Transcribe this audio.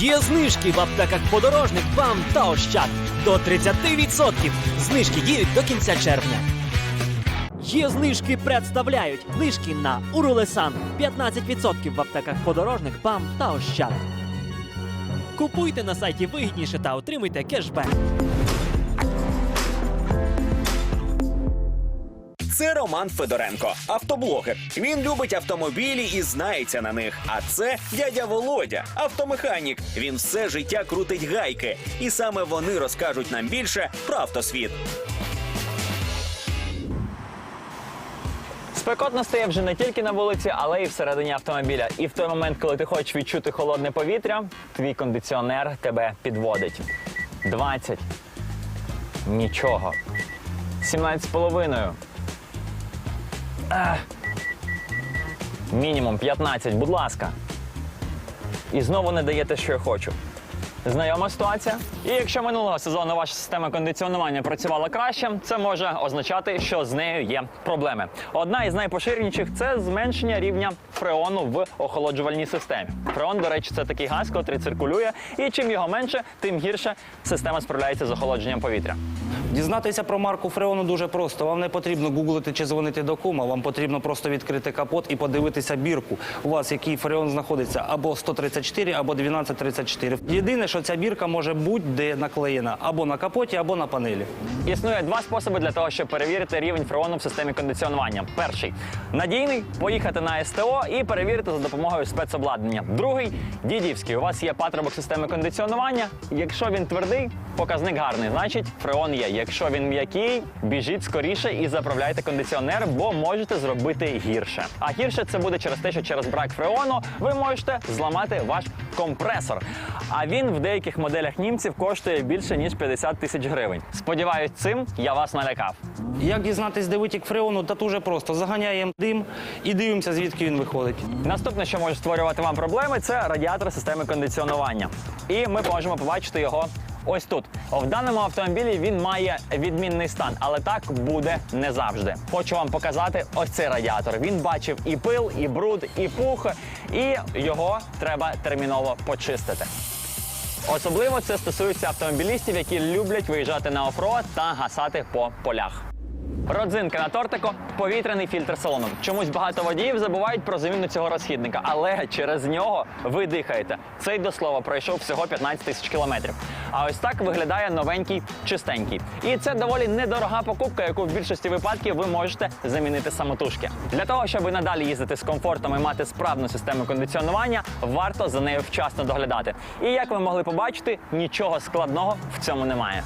Є знижки в аптеках подорожник, вам та ощад до 30%. Знижки діють до кінця червня. Є знижки представляють знижки на Урулесан 15% в аптеках подорожник, вам та Ощад. Купуйте на сайті вигідніше та отримуйте кешбек. Це Роман Федоренко, автоблогер. Він любить автомобілі і знається на них. А це дядя Володя, автомеханік. Він все життя крутить гайки, і саме вони розкажуть нам більше про автосвіт. Спекотно стає вже не тільки на вулиці, але й всередині автомобіля. І в той момент, коли ти хочеш відчути холодне повітря, твій кондиціонер тебе підводить. 20. Нічого. 17 з половиною. Ех. Мінімум 15, будь ласка. І знову не даєте, що я хочу. Знайома ситуація. І якщо минулого сезону ваша система кондиціонування працювала краще, це може означати, що з нею є проблеми. Одна із найпоширеніших це зменшення рівня фреону в охолоджувальній системі. Фреон, до речі, це такий газ, який циркулює, і чим його менше, тим гірше система справляється з охолодженням повітря. Дізнатися про марку Фреону дуже просто. Вам не потрібно гуглити чи дзвонити до кума. Вам потрібно просто відкрити капот і подивитися бірку. У вас який фреон знаходиться або 134, або 1234. Єдине, що ця бірка може будь-де наклеєна або на капоті, або на панелі. Існує два способи для того, щоб перевірити рівень фреону в системі кондиціонування. Перший надійний поїхати на СТО і перевірити за допомогою спецобладнання. Другий дідівський. У вас є патрубок системи кондиціонування. Якщо він твердий, показник гарний, значить фреон є. Якщо він м'який, біжіть скоріше і заправляйте кондиціонер, бо можете зробити гірше. А гірше це буде через те, що через брак фреону ви можете зламати ваш компресор. А він в деяких моделях німців коштує більше ніж 50 тисяч гривень. Сподіваюсь, цим я вас налякав. Як дізнатись, де витік фреону, та дуже просто. Заганяємо дим і дивимося, звідки він виходить. Наступне, що може створювати вам проблеми, це радіатор системи кондиціонування. І ми можемо побачити його. Ось тут в даному автомобілі він має відмінний стан, але так буде не завжди. Хочу вам показати ось цей радіатор. Він бачив і пил, і бруд, і пух, і його треба терміново почистити. Особливо це стосується автомобілістів, які люблять виїжджати на офро та гасати по полях. Родзинка на тортику повітряний фільтр салону. Чомусь багато водіїв забувають про заміну цього розхідника, але через нього ви дихаєте. Цей до слова пройшов всього 15 тисяч кілометрів. А ось так виглядає новенький чистенький. І це доволі недорога покупка, яку в більшості випадків ви можете замінити самотужки. Для того, щоб надалі їздити з комфортом і мати справну систему кондиціонування, варто за нею вчасно доглядати. І як ви могли побачити, нічого складного в цьому немає.